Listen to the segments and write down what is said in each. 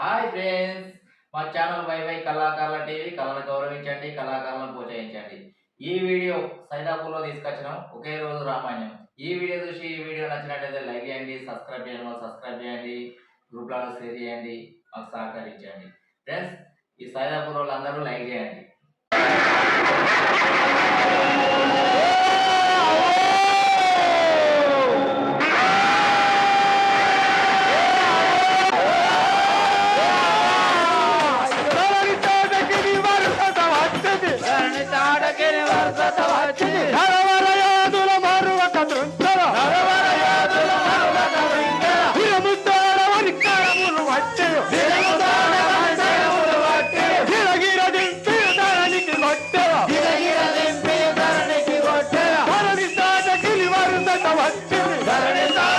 Hi friends మా channel Y Y కళాకారుల TV కళను గౌరవించండి కళాకారులను ప్రోత్సహించండి. ఈ వీడియో సైదాపూర్లో తీసుకొచ్చినాం ఒకే రోజు రామాయణం. ఈ వీడియో చూసి ఈ వీడియో నచ్చినట్లయితే లైక్ చేయండి సబ్స్క్రైబ్ చేయండి సబ్స్క్రైబ్ చేయండి గ్రూప్లలో షేర్ చేయండి మాకు సహకరించండి. ఫ్రెండ్స్ ఈ సైదాపూర్ వాళ్ళందరూ లైక్ చేయండి. Saturday, Saturday.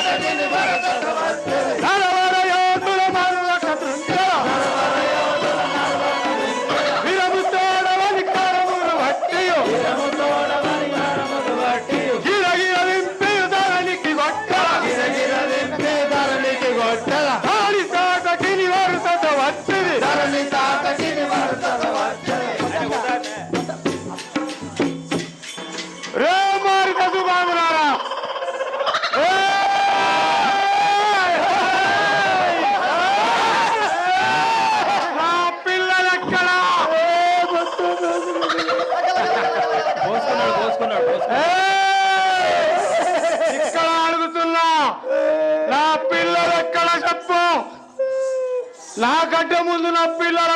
నా గడ్డ ముందు నా పిల్లలు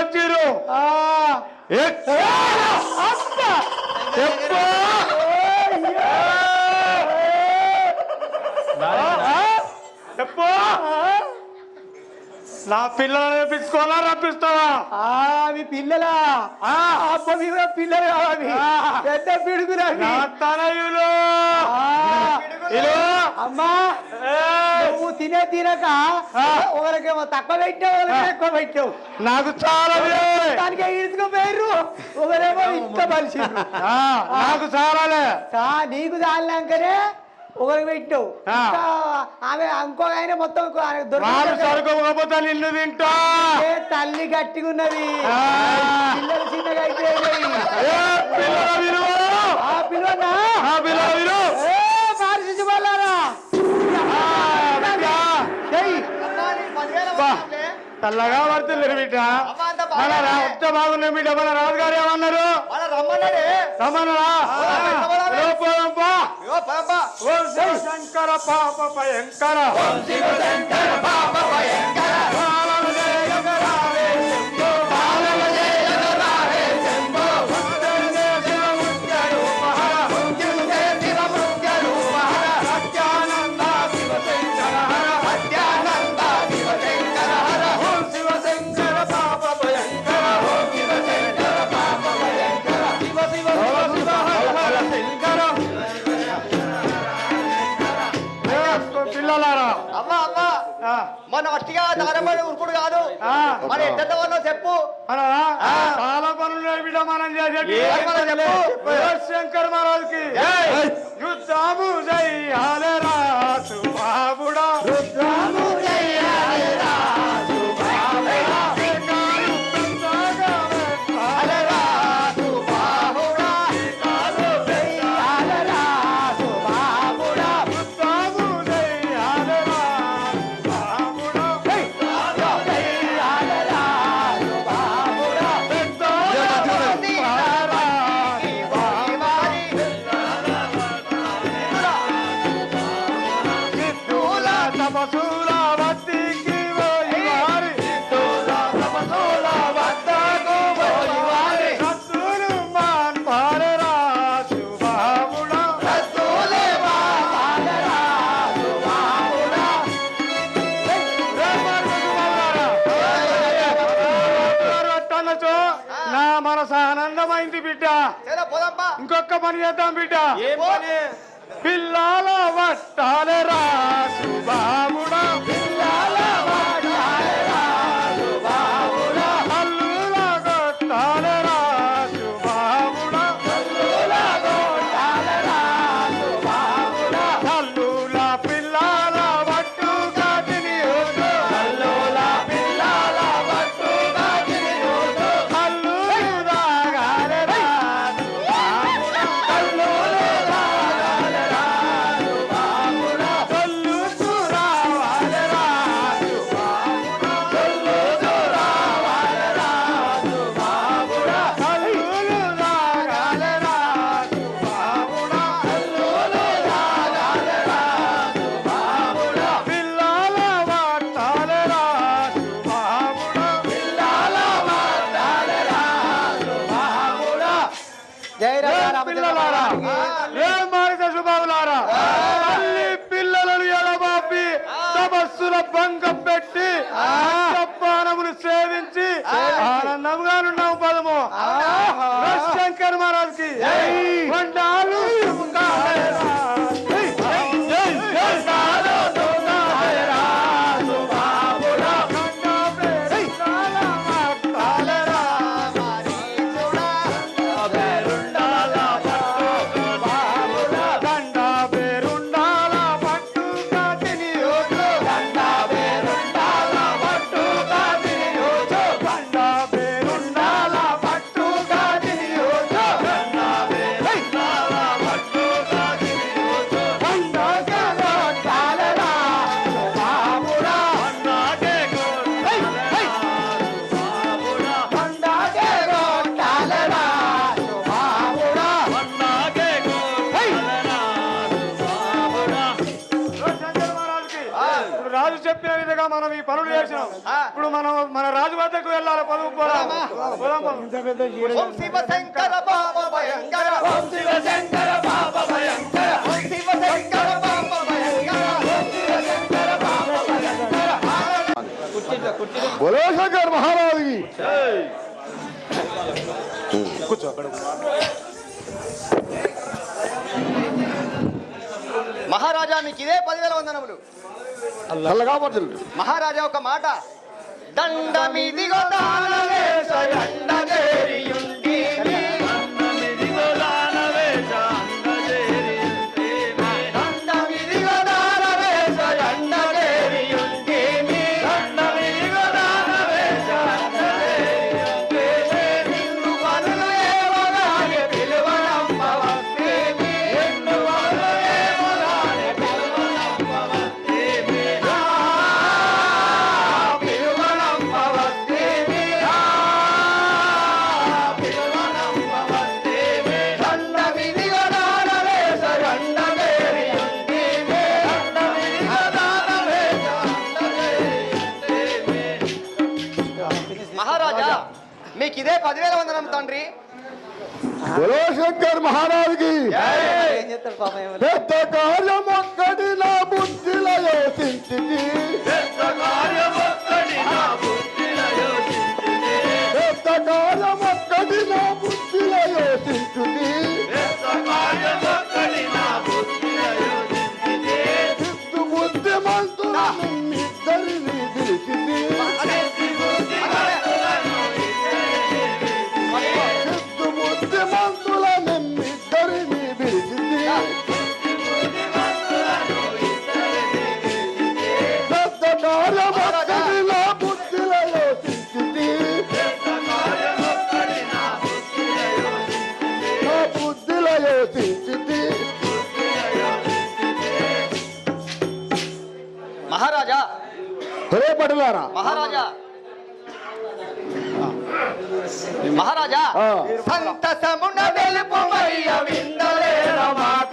చెప్పు. నా పిల్లలు రప్పించుకోవాలా రప్పిస్తావా? అవి పిల్లలా? పిల్లలు కావాలి. పెద్ద పిడుగులు తనయులు. అమ్మా! నువ్వు తినే తినక. ఒకరికేమో తక్కువ పెట్టావు ఒకరికి ఎక్కువ పెట్టావు. నాకు చాలా. దానికి ఇరుచుకుపోయారు ఒకరేమో ఇంత మనిషిండ్రు ఆ, నాకు చాలాలే నీకు దానిలాకనే ఒకరికి పెట్టావు. ఆమె ఇంకో ఆయన మొత్తం. సరుకోకపోతే నిన్ను తింటా! తల్లి గట్టిగా ఉన్నది. పిల్లలు చిన్నగా అయితే పిల్లల పిల్లల చల్లగా పడుతుంది బిడ్డ మన రా ఒక్క బాగున్నాయి బిడ్డ మన రాజుగారు ఏమన్నారు? రమ్మన్నారా. ఏ, పోదాం పా. ఓం శివశంకర పాప భయంకర. అట్టిగా దారబడి ఉరుకుడు కాదు. మన వాళ్ళో చెప్పు? చాలా పనులు బిడ్డ మనం శంకర్ మహారాజుకి. యుద్ధము చెయ్యాలరా సుబాబుడా యుద్ధము ఆనందమైంది బిడ్డ. ఇంకొక పని చేద్దాం బిడ్డ. పిల్లల వట్టాలరా సుబాబుడా పిల్లల భంగం పెట్టి పానములు సేవించి ఆనందంగా ఉన్నాము పదము. శంకర్ మహారాజ్కి. వండాలు ఓం శంకర బాబ భయంకర ఓం శివ శంకర బాబ భయంకర ఓం శివ శంకర బాబ భయంకర ఓం శివ శంకర బాబ భయంకర బోలో శంకర్ మహారాజుకి మహారాజా మీకు ఇదే పదివేల వందనములు మహారాజా ఒక మాట దండమిదిగో దానవేశ ఎండగేరియుండీని. వందనం తండ్రి. శంకర్ మహారాజుకి పెద్ద కార్యం ఒక్కటి నా బుద్ధిలో యోచించింది పెద్ద కార్యం ఒక్కటి నా బుద్ధిలో యోచించింది మహారాజా. ఒరే పడులారా మహారాజా. మహారాజా. సంతసమున తెలుపుమయ్య విందలేర మాకోలు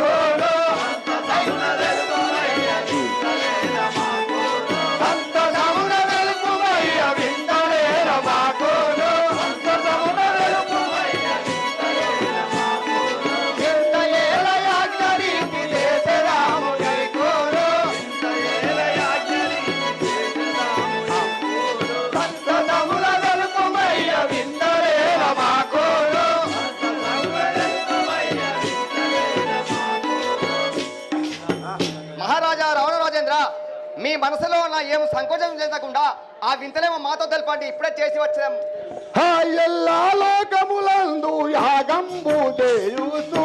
ఏం సంకోచం చెందకుండా ఆ వింతలేమో మాతో తెలపండి. ఇప్పుడే చేసి వచ్చాం. ఎల్లా లోకములందు యాగంబు చేయుచు.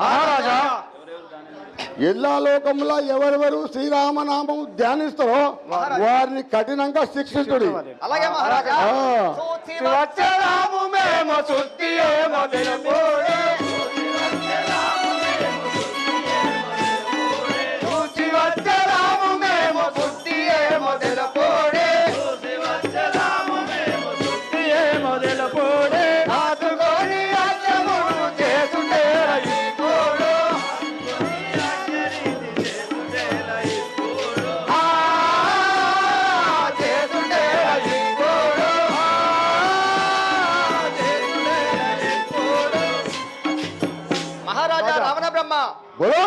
మహారాజా. ఎల్లా లోకంలో ఎవరెవరు శ్రీరామనామం ధ్యానిస్తారో వారిని కఠినంగా శిక్షించుడి. అలాగే మహారాజా.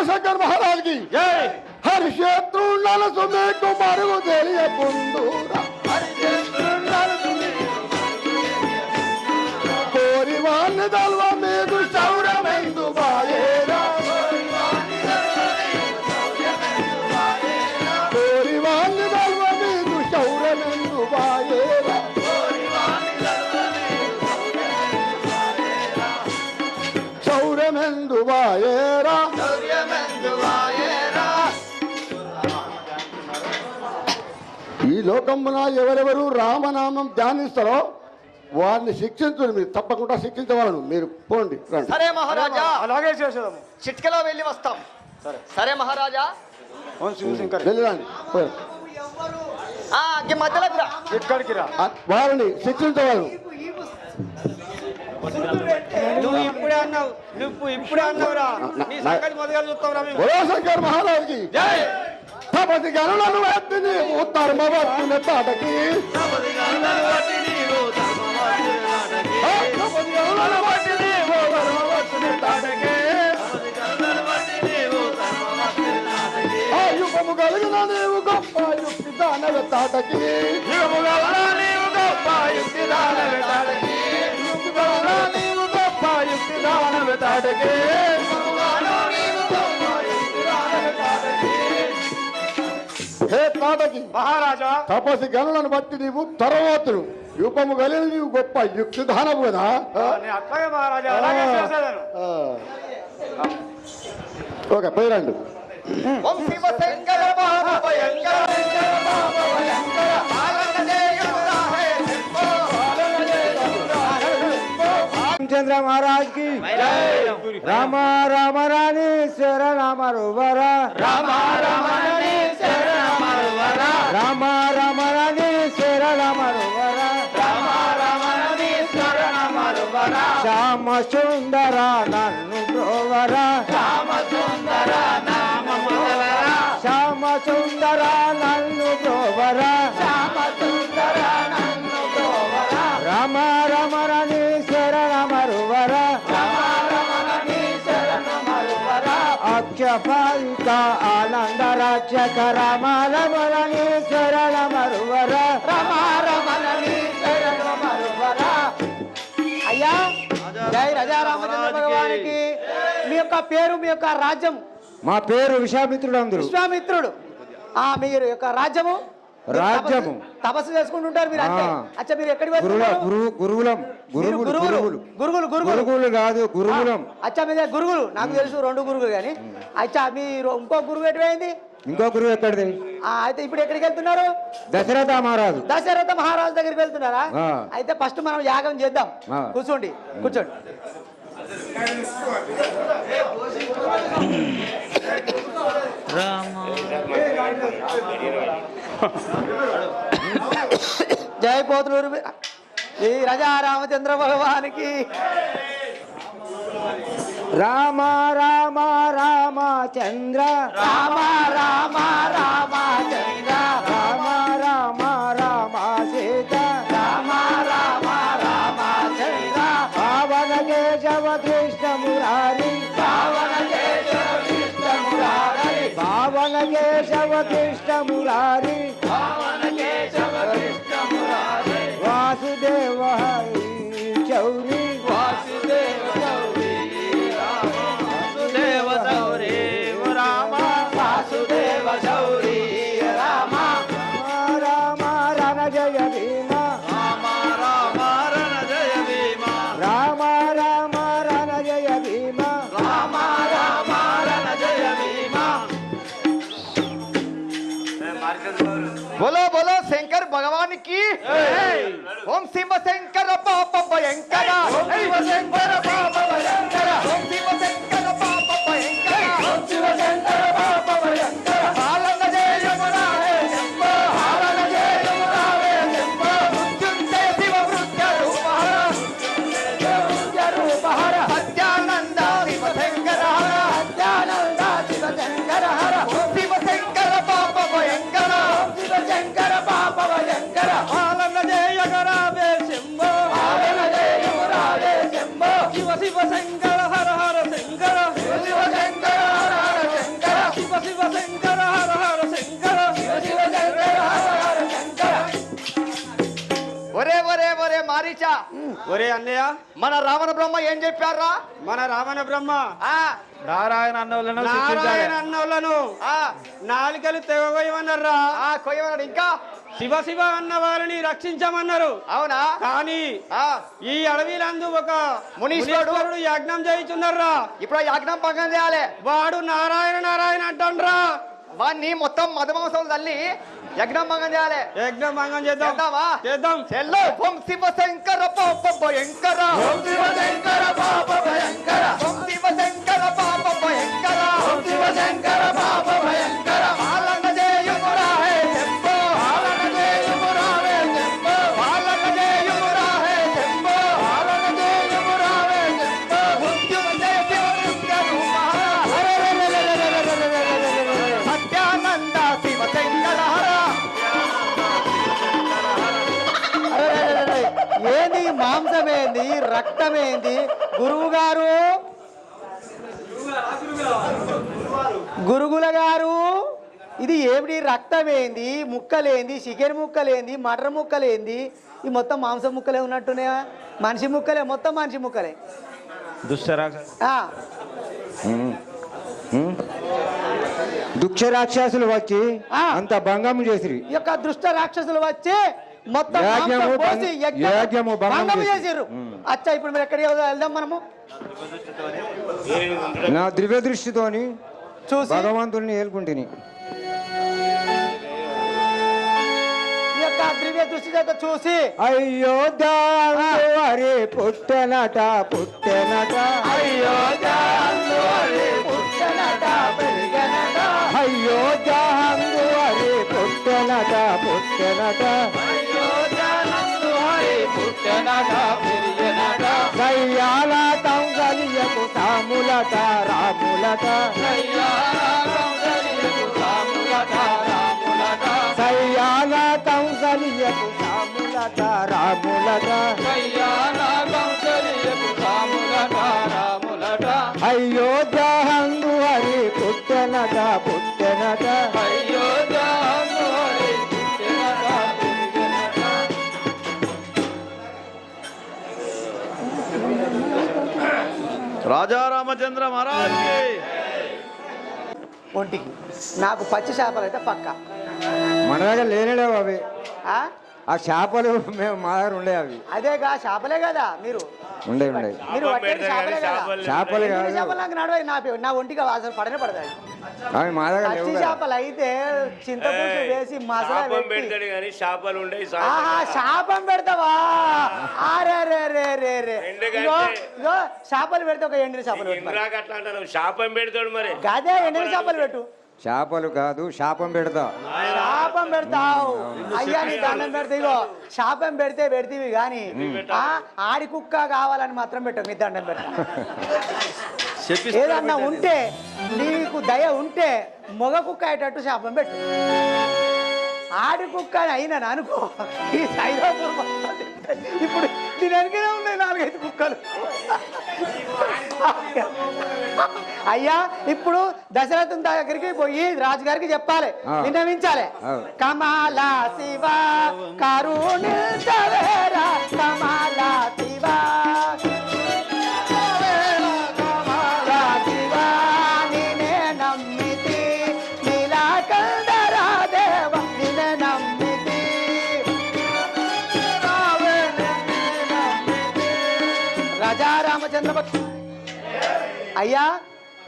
శంకర్ మహారాజ్కి జై హరి శత్రువుల సుమేకు మరుగు తెలియకుందూరా లోకమున ఎవరెవరు రామనామం ధ్యానిస్తారో వారిని శిక్షించండి మీరు. తప్పకుండా శిక్షించవాలను. మీరు పోండి సరే మహారాజా. అలాగే చేసేదాము చిట్కలో వెళ్ళి వస్తాం. సరే. మహారాజా. ఓం శివశంకర్ వెళ్ళిరండి మధ్యలోకి రా. ఎక్కడికి రా. వారిని శిక్షించవాలను. నువ్వు ఇప్పుడే అన్నావు. నువ్వు ఇప్పుడే అన్నావురా. నీ సంగతి మొదలు చూస్తావురా మహారాజ్కి. తమది తపతి గనులను నీవు ధర్మవర్తిని తాటకి ఆ, గనులను ఎత్తిని ఓ ధర్మవర్తిని తాటకి ఆ యుగము కలిగిన నీవు గొప్ప యుక్తి దానవ తాటకి. యుగము కలిగిన నీవు గొప్ప యుక్తి దానవ తాటకి యుగము కలిగిన నీవు గొప్ప యుక్తి దానవ తాటకి. హే తాటకి మహారాజా తపసి గనులను బట్టి నీవు తరవాతులు. రూపము కలిగిన నీవు గొప్ప యుక్తి దానవు కదా. ఆ? నేను అట్లాగే మహారాజా అలాగే చేసేదాను. ఆ. ఓకే పోయిరండి ఓం శివ శంకర బాబ భయంకర రామచంద్ర మహారాజ్కి రామ రామ రాణి శర రామ రువర రామ రామ రామ రామ రాణి శర రామ రామ. రామ రాణి శర రామ శ్యామ సుందర నన్ను బ్రోవర శ్యామ సుందర నామ శ్యామ సుందర నన్ను బ్రోవర శ్యామ సుందర నన్ను బ్రోవర రామ రామ రాణి శర రామ రువర. రామ రామ రాణి శర రామ రువర. అక్షపాలిక ఆనంద రాజ్యక రామ రామ రాణి శర రామ రువర రామ రామ రాణి శర రామ రువర అయ్యా జై రాజా రామచంద్ర భగవానికి. మీ యొక్క పేరు మీ యొక్క రాజ్యం? మా పేరు విశ్వామిత్రుడు అందరు విశ్వామిత్రుడు. ఆ మీరు యొక్క రాజ్యము? రాజ్యము. తపస్సు- చేసుకుంటుంటారు మీరు అంతే. అచ్చా మీరు ఎక్కడికి గురువు గురువులం గురువులు. గురువులు. గురువులు గురుగులు గురుగులు గురువులు కాదు గురువులం అచ్చా మీద గురుగులు నాకు తెలుసు రెండు గురుగులు కానీ అచ్చా మీరు ఇంకో గురువు ఎటువైంది? ఇంకో గురువు ఎక్కడిది? ఆ, అయితే ఇప్పుడు ఎక్కడికి వెళ్తున్నారు? దశరథ మహారాజు. దశరథ మహారాజు దగ్గరికి వెళ్తున్నారా. అయితే ఫస్ట్ మనం యాగం చేద్దాం. కూర్చోండి కూర్చోండి. జై పోతులూరు. ఈ రజా రామచంద్ర భగవానికి. రామ రామ రామ చంద్ర. రామ రామ రామ చంద్ర. శంకర పాప భయంకర. ఓం శివ శంకర ఒరే అన్నయ్య. మన రావణ బ్రహ్మ ఏం చెప్పారా మన రావణ బ్రహ్మ. ఆ. నారాయణ అన్నోళ్ళను నారాయణ అన్నోళ్ళను. ఆ. నాలికలు తెగవేయమన్నారా ఆ కొయ్యమన్నాడు. ఇంకా? శివ శివ అన్న వారిని రక్షించమన్నారు. అవునా? కానీ ఆ. ఈ అడవిలందు ఒక మునీశ్వరుడు. యజ్ఞం చేయుచున్నారా? ఇప్పుడు యాజ్ఞం భంగం చేయాలి. వాడు నారాయణ నారాయణ అంటాండ్రా. వాడిని మొత్తం మధుమాంసం తల్లి. యజ్ఞం భంగం చేయాలి. యజ్ఞం భంగం చేద్దాం. చేద్దామా? చేద్దాం. చెల్లో ఓం శివ శంకర పాప భయంకర ఓం శివ శంకర పాప భయంకర ఓం శివ శంకర పాప భయంకర ఓం శివ శంకర పాప భయంకర ఏంది రక్తం ఏంది గురువు గారు గురుగుల గారు ఇది ఏమిటి? రక్తం ఏంది ముక్కలేంది? చికెన్ ముక్కలేంది? మటన్ ముక్కలేంది? ఈ మొత్తం మాంసం ముక్కలే ఉన్నట్టున్నాయా మనిషి ముక్కలే మొత్తం మనిషి ముక్కలే. దుక్ష రాక్షసులు వచ్చి. అంత భంగం చేసిరి. యొక్క దుష్ట రాక్షసులు వచ్చి మొత్తం పోసి భంగ- ఉమ్. అచ్చా ఇప్పుడు మీరు ఎక్కడికి వెళ్దాం మనము? నా దివ్య దృష్టితోని చూసి. భగవంతుడిని ఏలుకుంటుని. చూసి. అయ్యో దారి పుట్టనట పుట్టనట. అయ్యో పుట్టనట, పెరిగనట. అయ్యో దారి పుట్టనట పుట్టనట. దయ్యాల తంగలియకు తాములట రాములట. సయ్యాల కంసలియకు సాములట రాములట. అయోధ్య హంగు హరి పుట్టనట పుట్టనట. రాజా రామచంద్ర మహారాజ్ ఒంటికి. నాకు పచ్చి చేపలు అయితే పక్క. మన దగ్గర లేనేలేవు అవి ఆ? చేపలు మేము మా దగ్గర ఉండే అవి. అదేగా చేపలే కదా మీరు. ఉండే ఉండే. మీరు పట్టేది చేపలే కదా. చేపలు ఎండిన కాదు. చేపలు నాకు నడవ? నా నా ఒంటికి అసలు పడనే పడతాయి. అవి మా దగ్గర లేవు పచ్చి కదా. చేపలు అయితే చింతపులుసు వేసి మసాలా శాపం పెట్టి పెడతాడు కానీ శాపాలు ఉండయి ఆహా శాపం పెడతావా? అరే రే రే రే రే ఎందుకంటే- ఇగో ఇగో చేపలు పెడితే ఒక ఎండిన చేపలు పెట్టు మరి. ఇంద్రాక అట్లా అంటాను శాపం పెడతాడు మరి. గదే ఎండిన చేపలు పెట్టు. చేపలు కాదు శాపం పెడతా. శాపం పెడతావు. అయ్యా నీ దండం పెడితే ఇగో. శాపం పెడితే పెడితేవి కానీ ఆ, ఆడి కుక్క కావాలని మాత్రం పెట్టు మీ దండం పెడతా. ఏదన్నా ఉంటే నీకు దయ ఉంటే మొగ కుక్క అయ్యేటట్టు శాపం పెట్టు. ఆడి కుక్క అయినా అనుకో ఈ సైదాపూర్. ఇప్పుడు దీని వెనకనే ఉన్నాయి నాలుగైదు కుక్కలు అయ్యా ఇప్పుడు దశరథుని దగ్గరికి పోయి రాజుగారికి చెప్పాలి. విన్నవించాలి. కమాల శివ శివ కమాల అయ్యా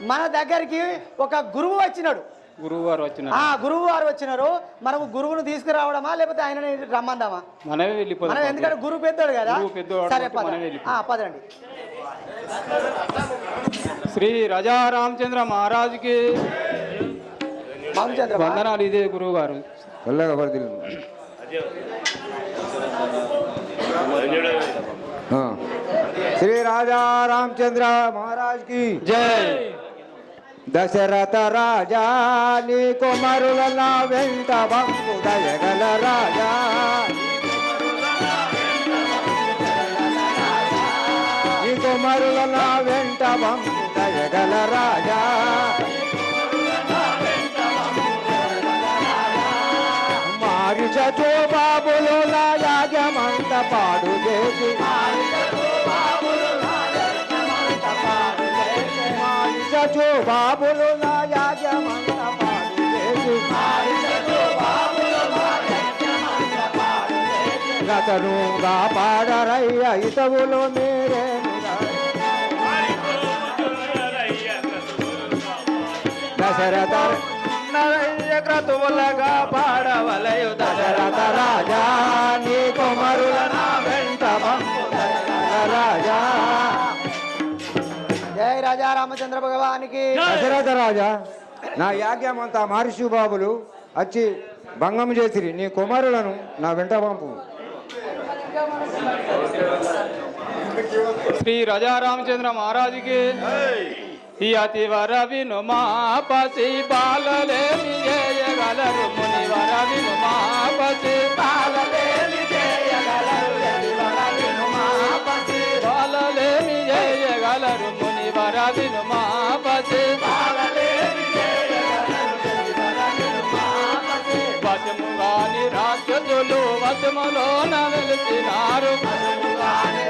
మన దగ్గరికి ఒక గురువు వచ్చినాడు. గురువు గారు వచ్చిన ఆ గురువు వారు వచ్చినారు. మనము గురువును తీసుకురావడమా లేకపోతే ఆయన రమ్మందామా? మనమే వెళ్ళిపోదాం మనం ఎందుకంటే గురువు పెద్దోడు కదా. సరే పదండి. శ్రీ రాజా రామచంద్ర మహారాజుకి రామచంద్ర వందనాలు ఇదే గురువు గారు వెళ్ళగా శ్రీ రాజా రామచంద్ర మహారాజ్కి. జై. దశరథ రాజా నీ కుమారుల వెంట బంపు దయగల రాజా. నీ కుమారుల వెంట బంపు దయగల రాజా. మారి చచో బాబులో యాగమంత పాడు చేసి మారిసచు బాబులు నా యాజమంత పాడు చేసి గతనుగా ఇతవులు మీరేనురా దశరథ నరయ్య క్రతువులగా పాడవలయు దశరథ రాజా నీ కుమరుల నా వెంట రాజా. రాజా రామచంద్ర భగవానికి దశరథ రాజా నా యాజ్ఞమంతా మహర్షి బాబులు వచ్చి భంగం చేసిరి. నీ కుమారులను నా వెంట పంపు. శ్రీ రాజా రామచంద్ర మహారాజుకి ఈ అతివర విను మా పసి చేయగలరు మునివర విను మా పసి బాలలేమి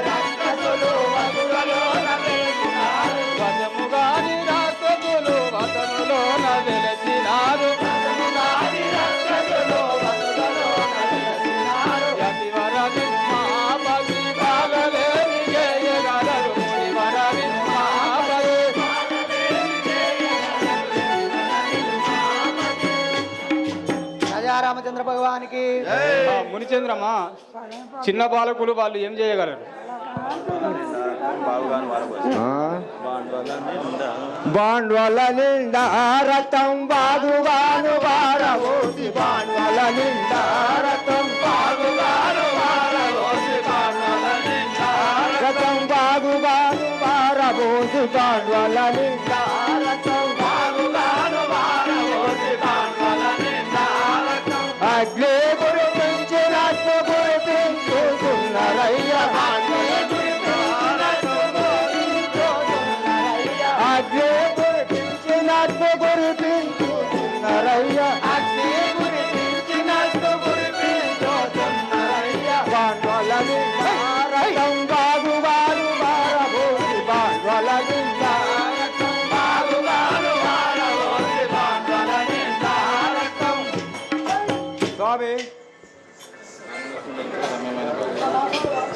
రాక్షసులు వశములోన వెలిసినారు వశము రాక్షసులు వెలిసినారు మునిచంద్రమ్మ చిన్న బాలకులు వాళ్ళు ఏం చేయగలరు? బాండ్వల నిండా రథం బాగుగాను బారవోసి బాండ్వల నిండా రథం బాగుగాను బారవోసి బాండ్వల నిండా రథం బాగుగాను బారవోసి బాండ్వల నిండా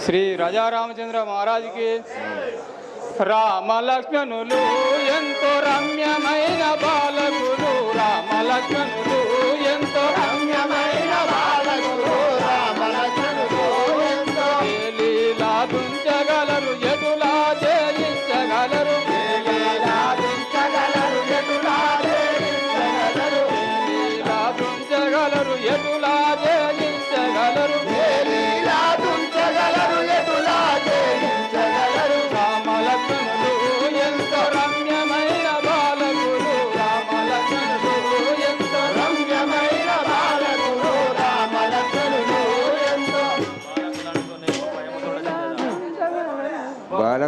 శ్రీ రాజా రామచంద్ర మహారాజుకి రామ లక్ష్మణులు ఎంతో రమ్యమైన బాలకులు రామలక్ష్మణులు.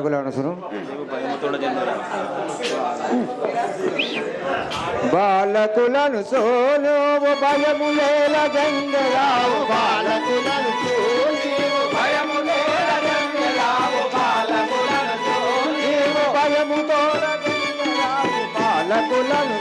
అరగులను అనుసరం బాలకులను సోలో భయము లేల గంగరావు బాలకులను భయము బాలకులను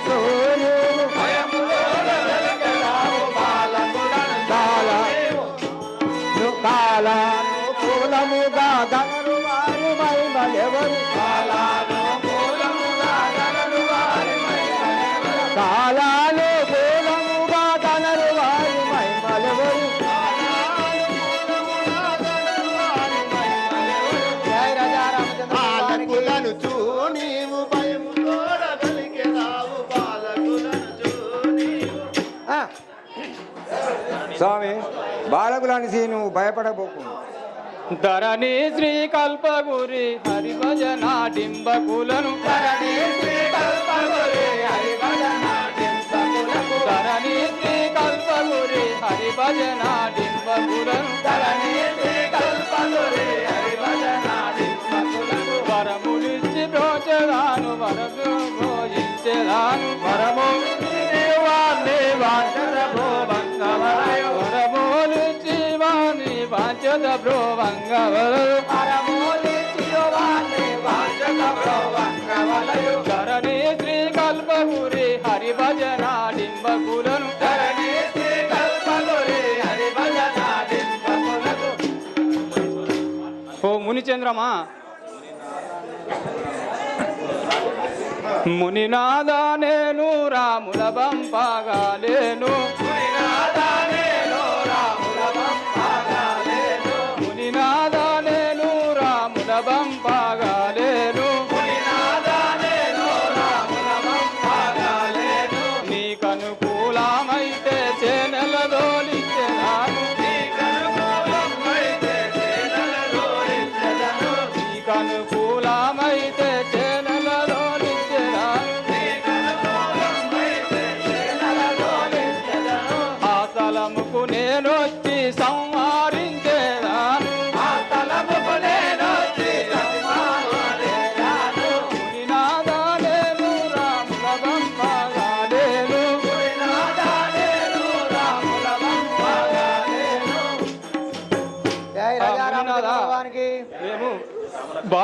బాలకులని నువ్వు భయపడబోకు. ధరణి శ్రీ కల్పగురి హరి భజన డింబకులను. ధరణి శ్రీ కల్పగురి హరి భజన ధరణి శ్రీ కల్పగురి హరి భజన డింబకులను. ధరణి బ్రోవంగవలయు పరమోలి శ్రీ హరి ఓ మునిచంద్రమా? మునినాదా నేను రాముల బంపాగా లేను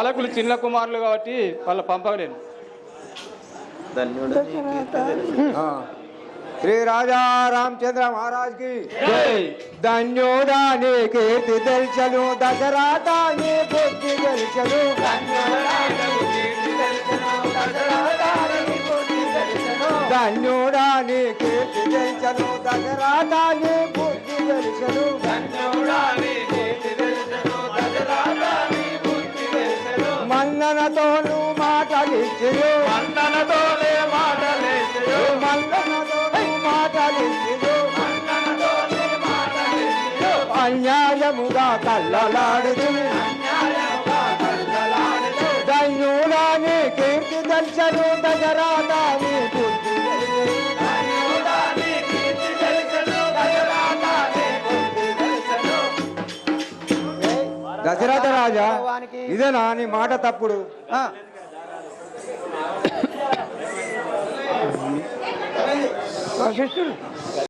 బాలకులు చిన్న కుమారులు కాబట్టి వాళ్ళ పంపగలేను శ్రీ రాజా రామచంద్ర మహారాజ్కి ధన్యోదాని కీర్తి తెలుసను బుద్ధి తెలుసను. ధన్యుడాని కీర్తి తెలుసను దశరాతాని బుద్ధి తెలుసను. మన్ననతోను అన్యాయముగా ధన్యుడాని కీర్తి దర్శను బుద్ధి దశరథ రాజా ఇదేనా నీ మాట తప్పుడు? ఆ, వశిష్ఠుడు